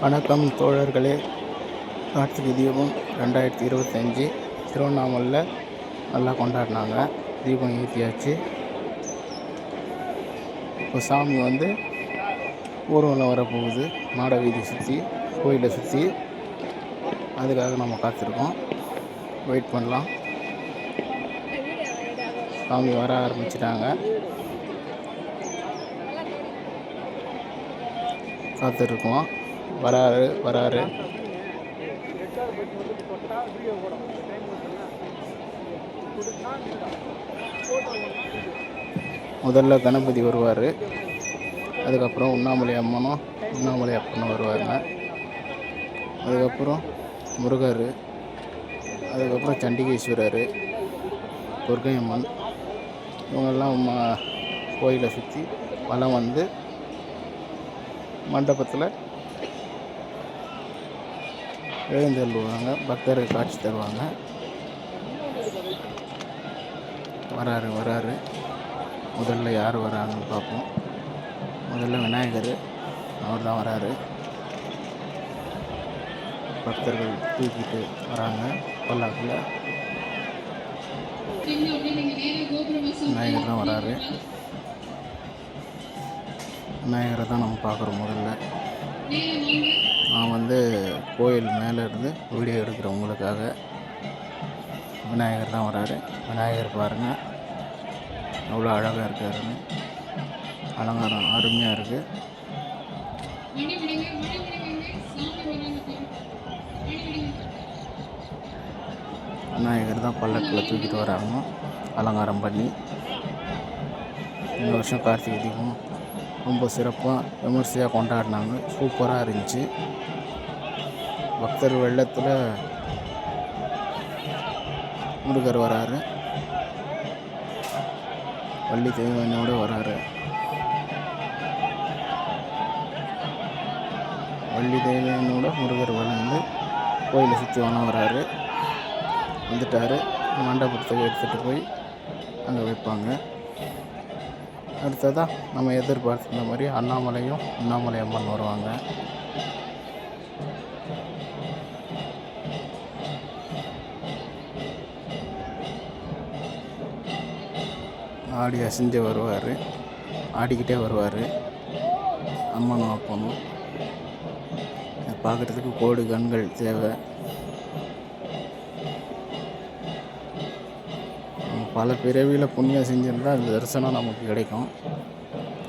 வணக்கம் தோழர்களே. கார்த்திகை தீபம் ரெண்டாயிரத்தி இருபத்தஞ்சி. திருவண்ணாமலையில் நல்லா கொண்டாடினாங்க. தீபம் ஏற்றியாச்சு இப்போ சாமி வந்து ஊர்வலம் வரப்போகுது மாட வீதி சுற்றி கோயிலை சுற்றி அதுக்காக நம்ம காத்திருக்கோம். வெயிட் பண்ணலாம். சாமி வர ஆரம்பிச்சிட்டாங்க. காத்திருக்கோம். வராரு வராரு. முதல்ல கணபதி வருவார். அதுக்கப்புறம் உண்ணாமலை அம்மனும் உண்ணாமலை அப்பனும் வருவாங்க அதுக்கப்புறம் முருகர் அதுக்கப்புறம் சண்டிகேஸ்வரர் துர்கையம்மன் இவங்கெல்லாம் ம- கோயிலை சுற்றி வலம் வந்து மண்டபத்தில் எழுந்தருளுவாங்க பக்தர்கள் காட்சி தருவாங்க. வராரு வராரு. முதல்ல யார் வராங்கன்னு பார்ப்போம். முதல்ல விநாயகர் அவர் தான் வராரு. பக்தர்கள் தூக்கிட்டு வராங்க பல்லாக்கில் விநாயகர் தான் வராரு. விநாயகரை தான் நம்ம பார்க்குறோம் முதல்ல. நான் வந்து கோயில் மேலே இருந்து வீடியோ எடுக்கிறவங்களுக்காக விநாயகர் தான் வராரு. விநாயகர் பாருங்கள் அவ்வளோ அழகாக இருக்காருன்னு. அலங்காரம் அருமையாக இருக்குது விநாயகர் தான் பல்லக்கில் தூக்கிட்டு வராங்க. அலங்காரம் பண்ணி. இந்த வருஷம் கார்த்திகை தீபம் ரொம்ப சிறப்பாக விமர்சையாக கொண்டாடினாங்க. சூப்பராக இருந்துச்சு. பக்தர் வெள்ளத்தில் முருகர் வராரு. வள்ளி தெய்வானியோட வராரு. வள்ளி தெய்வனோட முருகர் வளர்ந்து கோயிலை சுற்றி வனம் வராரு. வந்துட்டார். மண்டபத்துக்கு எடுத்துகிட்டு போய் அங்கே வைப்பாங்க. அடுத்ததாக நம்ம எதிர்பார்த்துருந்த மாதிரி அண்ணாமலையும் அண்ணாமலை அம்மன் வருவாங்க. ஆடி அசைஞ்சு வருவார். ஆடிக்கிட்டே வருவார். அம்மனும் பார்க்கணும் பார்க்குறதுக்கு கோடு கண்கள் தேவை. பல பிறவியில் புண்ணியம் செஞ்சிருந்தால் அந்த தரிசனம் நமக்கு கிடைக்கும்.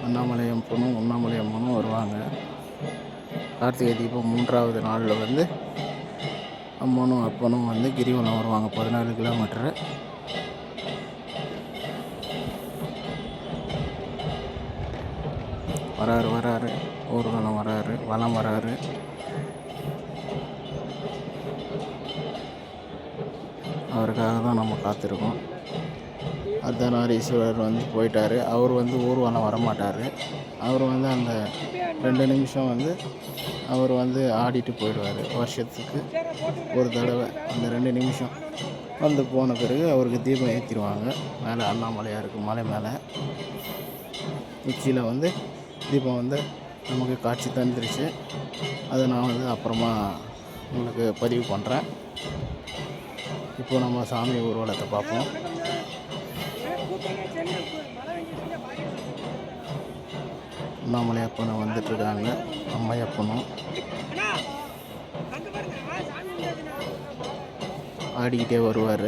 அண்ணாமலை அம்மனும் உண்ணாமலை அம்மனும் வருவாங்க. கார்த்திகை தீபம் மூன்றாவது நாளில் வந்து அம்மனும் அப்பனும் வந்து கிரிவலம் வருவாங்க. பதினாலு கிலோமீட்டரு. வராரு வராரு. ஊர்வலம் வராரு வலம் வராரு. அவருக்காக தான் நம்ம காத்திருக்கோம். அர்த்தநாரீஸ்வரர் வந்து போயிட்டார். அவர் வந்து ஊர்வலம் வரமாட்டார். அவர் வந்து அந்த ரெண்டு நிமிஷம் வந்து அவர் வந்து ஆடிட்டு போயிடுவார் வருஷத்துக்கு ஒரு தடவை. அந்த ரெண்டு நிமிஷம் வந்து போன பிறகு அவருக்கு தீபம் ஏற்றிடுவாங்க மேலே அண்ணாமலையாக இருக்குது மலை மேலே. உச்சியில் வந்து தீபம் வந்து நமக்கு காட்சி தந்துருச்சு. அதை நான் வந்து அப்புறமா உங்களுக்கு பதிவு பண்ணுறேன் இப்போது நம்ம சாமி ஊர்வலத்தை பார்ப்போம். அண்ணாமலை அப்பனை வந்துட்டுருக்காங்க. அம்மையப்பனும் ஆடிக்கிட்டே வருவார்.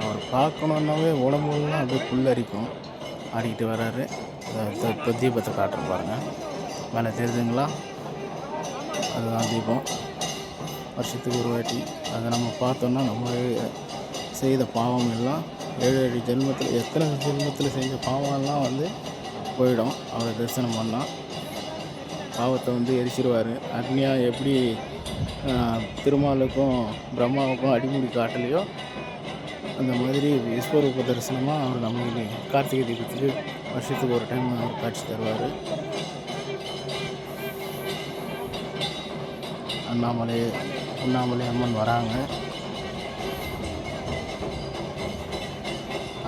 அவர் பார்க்கணுன்னாவே உடம்புலாம் அப்படியே புல்லரிக்கும். ஆடிக்கிட்டு வர்றாரு இப்போ இப்போ தீபத்தை காட்டுற பாருங்க. மேலே தெரியுதுங்களா? அதுதான் தீபம். வருஷத்துக்கு ஒரு வாட்டி. அதை நம்ம பார்த்தோன்னா நம்ம செய்த பாவம் எல்லாம் ஏழு ஏழு ஜென்மத்தில் எத்தனை ஜென்மத்தில் செஞ்ச பாவம்லாம் வந்து போயிடும். அவரை தரிசனம் பண்ணால் பாவத்தை வந்து எரிச்சிருவார். அக்னியாக எப்படி திருமாலுக்கும் பிரம்மாவுக்கும் அடிமுடி காட்டலையோ அந்த மாதிரி விஸ்வரூப தரிசனமாக அவர் நம்மளுக்கு கார்த்திகை தீபத்துக்கு வருஷத்துக்கு ஒரு டைம் அவர் காட்சி தருவார். அண்ணாமலை அண்ணாமலை அம்மன் வராங்க.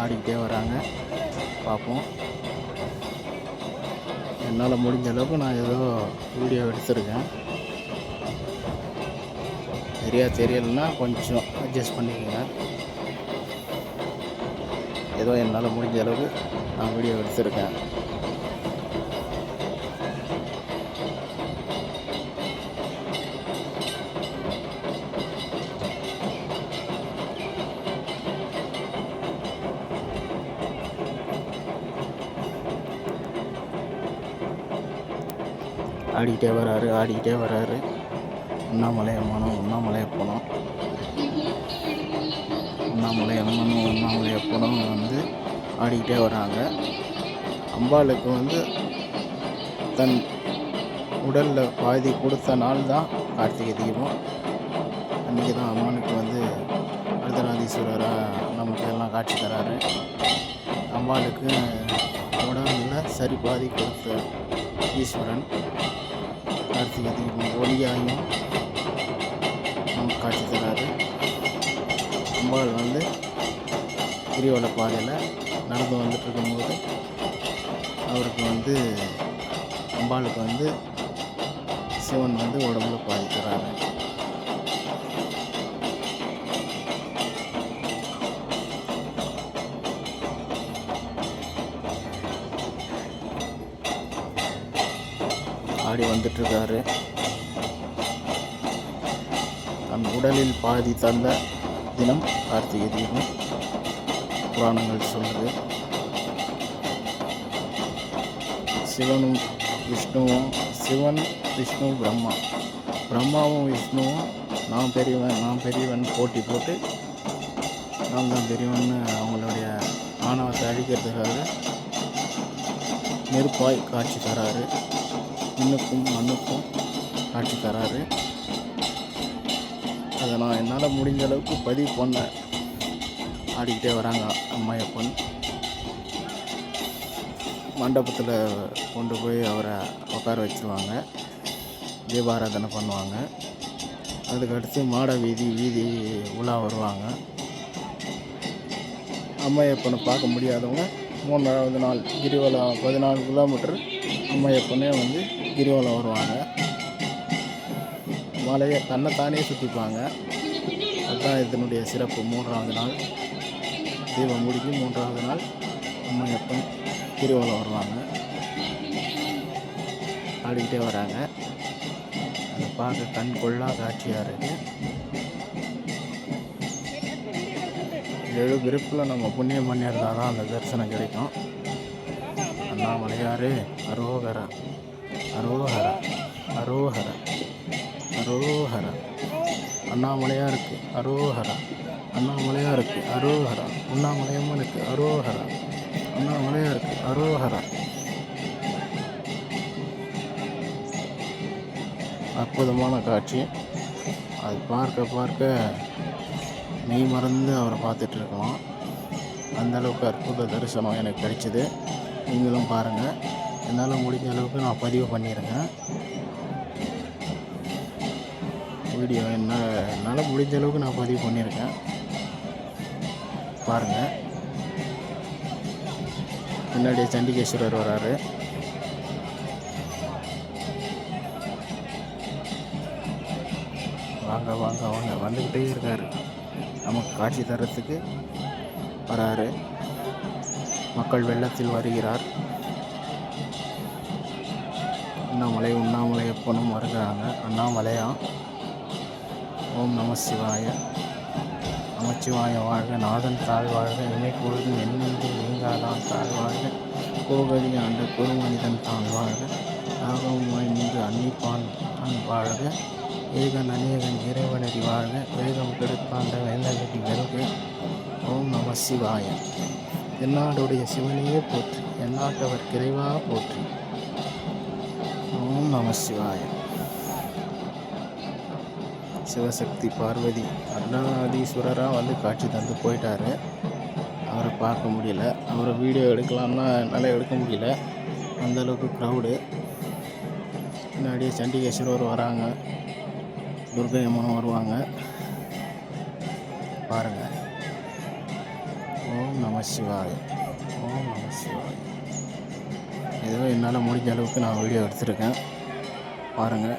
ஆடிக்கிட்டே வராங்க. பார்ப்போம். என்னால் முடிஞ்ச அளவுக்கு நான் ஏதோ வீடியோ எடுத்திருக்கேன். சரியாக தெரியலைன்னா கொஞ்சம் அட்ஜஸ்ட் பண்ணிக்கோங்க. ஏதோ என்னால் முடிஞ்ச அளவுக்கு நான் வீடியோ எடுத்திருக்கேன். ஆடிக்கிட்டே வராரு ஆடிக்கிட்டே வராரு. உண்ணாமலை அம்மனும் உண்ணாமலை அப்பனும் உண்ணாமலை அம்மனும் உண்ணாமலை அப்பனும் வந்து ஆடிக்கிட்டே வராங்க. அம்பாளுக்கு வந்து தன் உடலில் பாதி கொடுத்த நாள் தான் கார்த்திகை தீபம். அன்றைக்கி தான் அம்மனுக்கு வந்து அர்த்தநாதீஸ்வரராக நமக்கு எல்லாம் காட்சி தராரு. அம்பாளுக்கு உடலில் சரி பாதி கொடுத்த ஈஸ்வரன். கார்த்திகை தீபம் ஒளியாயும் நமக்கு காட்சி தராது அம்பாள் வந்து கிரிவல பாதையில் நடந்து வந்துட்டு இருக்கும்போது அவருக்கு வந்து அம்பாளுக்கு வந்து சிவன் வந்து உடம்புல பாதி தராரு வந்துட்டுருக்காரு தன் உடலில் பாதி தந்த தினம் கார்த்திகை தீபம் புராணங்கள் சொல்லுது சிவனும் விஷ்ணுவும் சிவன் விஷ்ணு பிரம்மா. பிரம்மாவும் விஷ்ணுவும் நான் பெரியவன் நான் பெரியவன் போட்டி போட்டு நான் தான் பெரியவன் அவங்களுடைய ஆணவத்தை அழிக்கிறதுக்காக நெருப்பாய் காட்சி தராரு. விண்ணுக்கும் மண்ணுக்கும் காட்சி தராரு. அதை நான் என்னால் முடிஞ்ச அளவுக்கு பதிவு பண்ணேன் ஆடிக்கிட்டே வராங்க அம்மையப்பன் மண்டபத்தில் கொண்டு போய் அவரை உட்கார வச்சுருவாங்க. தீபாராதனை பண்ணுவாங்க. அதுக்கடுத்து மாட வீதி வீதி உலா வருவாங்க. அம்மையப்பனை பார்க்க முடியாதவங்க மூன்றாவது நாள் கிரிவலம் பதினாலு கிலோமீட்டர் அம்மையப்பனே வந்து கிரிவலம் வருவாங்க. மலையை தன்னைத்தானே சுற்றிப்பாங்க அதுதான் இதனுடைய சிறப்பு. மூன்றாவது நாள் தீபம் முடிஞ்சு மூன்றாவது நாள் அம்மையப்பன் கிரிவலம் வருவாங்க. ஆடிக்கிட்டே வராங்க. அதை பார்க்க கண் கொள்ளா காட்சியாக இருக்குது ஏழு விருப்பில் நம்ம புண்ணியம் பண்ணியிருந்தால் தான் அந்த தரிசனம் கிடைக்கும். அண்ணாமலையாரே அரோகரா. அரோஹர அரோஹர அரோஹர. அண்ணாமலையாக இருக்கு அரோஹரா. அண்ணாமலையாருக்கு அரோஹரா. அண்ணாமலையம்மனுக்கு அரோஹரா. அண்ணாமலையாருக்கு அரோஹரா. அற்புதமான காட்சி. அது பார்க்க பார்க்க மெய் மறந்து அவரை பார்த்துட்டு இருக்கலாம். அற்புத தரிசனம் எனக்கு கிடைச்சிது. நீங்களும் பாருங்கள் என்னால் முடிஞ்ச அளவுக்கு நான் பதிவு பண்ணியிருக்கேன். வீடியோ என்ன என்னால் முடிஞ்ச அளவுக்கு நான் பதிவு பண்ணியிருக்கேன். பாருங்கள் முன்னாடி சண்டிகேஸ்வரர் வராரு. வாங்க வாங்க வாங்க. வந்துக்கிட்டே இருக்கார். நமக்கு காட்சி தரத்துக்கு வராரு. மக்கள் வெள்ளத்தில் வருகிறார். அண்ணாமலை உண்ணாமலை எப்போனும் வருகிறாங்க அண்ணாமலையா? ஓம் நம சிவாய. நமச்சிவாய வாழ்க நாதன் தாழ் வாழ்க இமை பொழுதும் எண்ணெஞ்சு நீங்காதான் தாழ் வாழ்க. கோகதி ஆண்ட குருமனிதன் தான் வாழ்க. நாகமாய் நின்று அன்னிப்பான் தான் வாழ்க. ஏகன் அநேகன் இறைவனடி வாழ்க. வேகம் கெடுப்பாண்ட வேந்தகடி வெல்க. ஓம் நம சிவாய. எந்நாடுடைய சிவனையே போற்றி எந்நாட்டவர் கிரைவாக போற்றி. நம சிவாய சிவசக்தி பார்வதி அருணாதீஸ்வரராக வந்து காட்சி தந்து போயிட்டாரு. அவரை பார்க்க முடியல. அவரை வீடியோ எடுக்கலாம்னா என்னால் எடுக்க முடியல. அந்த அளவுக்கு க்ரௌடு முன்னாடியே சண்டிகேஸ்வரர் வராங்க. துர்கை அம்மா வருவாங்க. பாருங்கள் ஓம் நம சிவாய. ஓம் நம சிவாய. ஏதோ என்னால் முடிஞ்ச அளவுக்கு நான் வீடியோ எடுத்திருக்கேன். பாருங்கள்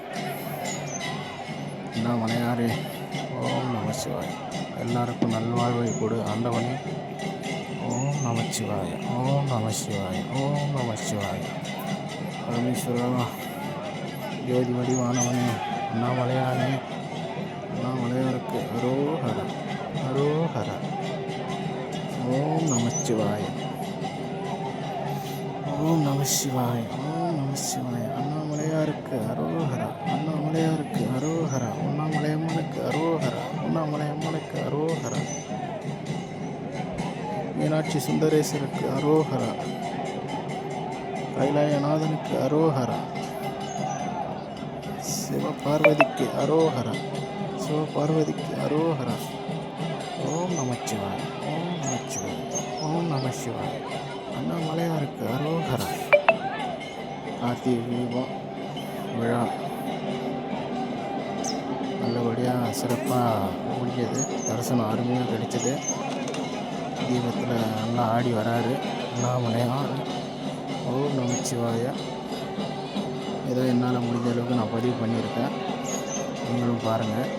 என்ன மலையாரே ஓம் நமச்சிவாய் எல்லாருக்கும் நல்வாழ்வை கொடு ஆண்டவனே. ஓம் நமச்சிவாய ஓம் நமசிவாய ஓம் நமசிவாய பரமேஸ்வரா ஜோதி வடிவானவனே. அண்ணாமலையானே அண்ணாமலையாருக்கு அரோஹர அரோஹர ஓம் நமச்சிவாய ஓம் நமசிவாய ஓம் நமசிவாய அண்ணாமலையாருக்கு அரோஹரா அண்ணாமலையாருக்கு அரோஹரா உண்ணாமலையம்மனுக்கு அரோஹரா உண்ணாமலையம்மனுக்கு அரோஹரா மீனாட்சி சுந்தரேஸ்வருக்கு அரோஹரா கைலாயநாதனுக்கு அரோஹரா சிவபார்வதிக்கு அரோஹரா சிவபார்வதிக்கு அரோஹரா ஓம் நமச்சிவாய் ஓம் நமச்சிவாய் ஓம் நம சிவாய். அண்ணாமலையாருக்கு அரோஹரா கார்த்திகை தீபம் விழா. நல்லபடியாக சிறப்பாக முடிஞ்சது தரிசனம் அருமையாக கிடைச்சது. தீபத்தில் நல்லா ஆடி வராரு. அண்ணாமலையார் ஓ நமச்சிவாயா ஏதோ என்னால் முடிஞ்ச அளவுக்கு நான் பதிவு பண்ணியிருக்கேன். நீங்களும் பாருங்கள்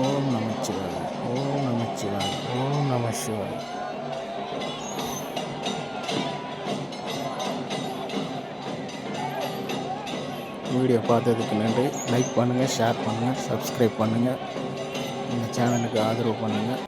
ஓம் நமச்சிவாய் ஓம் நமச்சிவாய் ஓம் நம சிவாய். வீடியோ பார்த்ததுக்கு நன்றி. லைக் பண்ணுங்கள் ஷேர் பண்ணுங்கள் சப்ஸ்கிரைப் பண்ணுங்கள் இந்த சேனலுக்கு ஆதரவு பண்ணுங்கள்